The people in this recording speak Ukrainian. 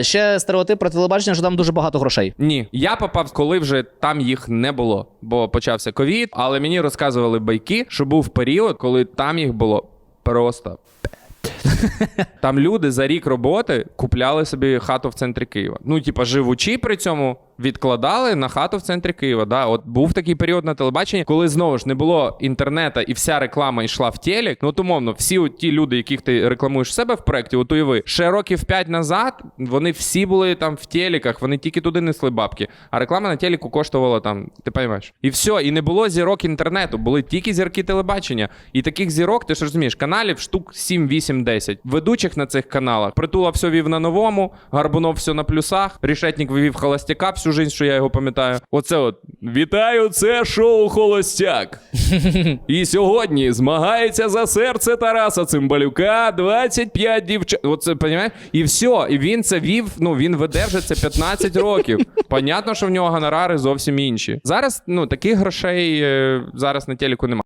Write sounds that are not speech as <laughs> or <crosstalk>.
Ще стереотип про телебачення, що там дуже багато грошей. Ні, я попав, коли вже там їх не було, бо почався ковід. Але мені розказували байки, що був період, коли там їх було просто. <laughs> Там люди за рік роботи купляли собі хату в центрі Києва. Ну, типа, живучи при цьому, відкладали на хату в центрі Києва. Да, от був такий період на телебаченні, коли знову ж не було інтернету і вся реклама йшла в телек. Ну, от, умовно, всі от ті люди, яких ти рекламуєш себе в проєкті, от уяви, ще років 5 назад вони всі були там в телеках, вони тільки туди несли бабки. А реклама на телеку коштувала там, ти розумієш? І все, і не було зірок інтернету, були тільки зірки телебачення. І таких зірок, ти ж розумієш, каналів штук 7, 8, 10. Ведучих на цих каналах. Притула все вів на новому, Гарбунов все на плюсах, Рішетник вивів холостяка всю життя, що я його пам'ятаю. Оце от. Вітаю, це шоу Холостяк. І сьогодні змагається за серце Тараса Цимбалюка 25 дівчат. Оце, понімаєш? І все. І він це вів, ну він веде вже це 15 років. Понятно, що в нього гонорари зовсім інші. Зараз ну таких грошей е, зараз на телеку немає.